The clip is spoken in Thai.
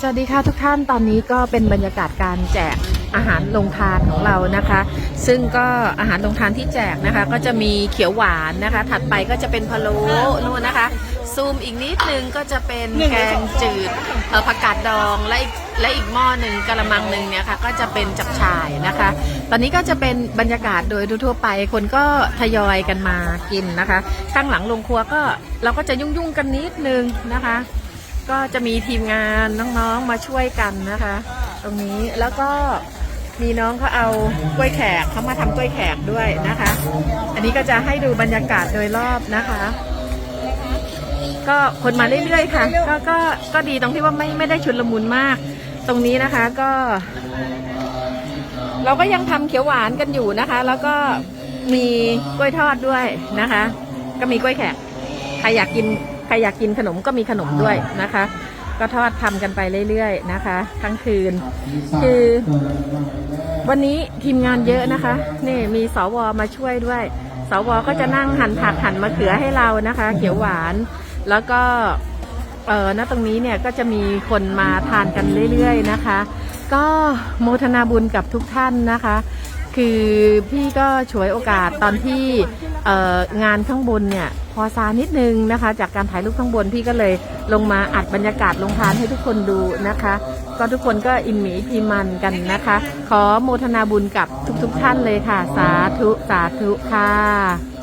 สวัสดีค่ะทุกท่านตอนนี้ก็เป็นบรรยากาศการแจกอาหารลงทานของเรานะคะ ซึ่งก็อาหารลงทานที่แจกนะคะ ก็จะมีเขียวหวานนะคะ ถัดไปก็จะเป็นพะโล้นู่นนะคะ ซูมอีกนิดนึงก็จะเป็นแกงจืดเอ่อผักกาดดองและอีกและอีกหม้อหนึ่งกระมังหนึ่งเนี่ยค่ะก็จะเป็นจับฉ่ายนะคะ ตอนนี้ก็จะเป็นบรรยากาศโดยทั่วๆไปคนก็ทยอยกันมากินนะคะ ข้างหลังโรงครัวก็เราก็จะยุ่งๆกันนิดนึงนะคะ ก็จะมีทีมงานน้องๆมาช่วยกันนะคะ ตรงนี้แล้วก็มีน้องเขาเอากล้วยแขกเขามาทำกล้วยแขกด้วยนะคะ อันนี้ก็จะให้ดูบรรยากาศโดยรอบนะคะ ก็คนมาเรื่อยๆค่ะก็ก็ก็ดีตรงที่ว่าไม่ไม่ได้ชุนละมุนมาก ตรงนี้นะคะก็ เราก็ยังทำเขียวหวานกันอยู่นะคะ แล้วก็มีกล้วยทอดด้วยนะคะ ก็มีกล้วยแขกใครอยากกิน ใครอยากกินขนมก็มีขนมด้วยนะคะ ก็ทอดทำกันไปเรื่อยๆนะคะทั้งคืน คือวันนี้ทีมงานเยอะนะคะ นี่มีสวมาช่วยด้วย สวก็จะนั่งหั่นผักหั่นมะเขือให้เรานะคะ เขียวหวาน แล้วก็เออณตรงนี้เนี่ยก็จะมีคนมาทานกันเรื่อยๆนะคะ ก็โมทนาบุญกับทุกท่านนะคะ คือพี่ก็ฉวยโอกาสตอนที่งานข้างบนเนี่ยพอซานิดนึงนะคะ จากการถ่ายรูปข้างบนพี่ก็เลยลงมาอัดบรรยากาศลงทานให้ทุกคนดูนะคะ ก็ทุกคนก็อิมหมีพีมันกันนะคะ ขอโมทนาบุญกับทุกๆทท่านเลยค่ะ สาธุสาธุค่ะ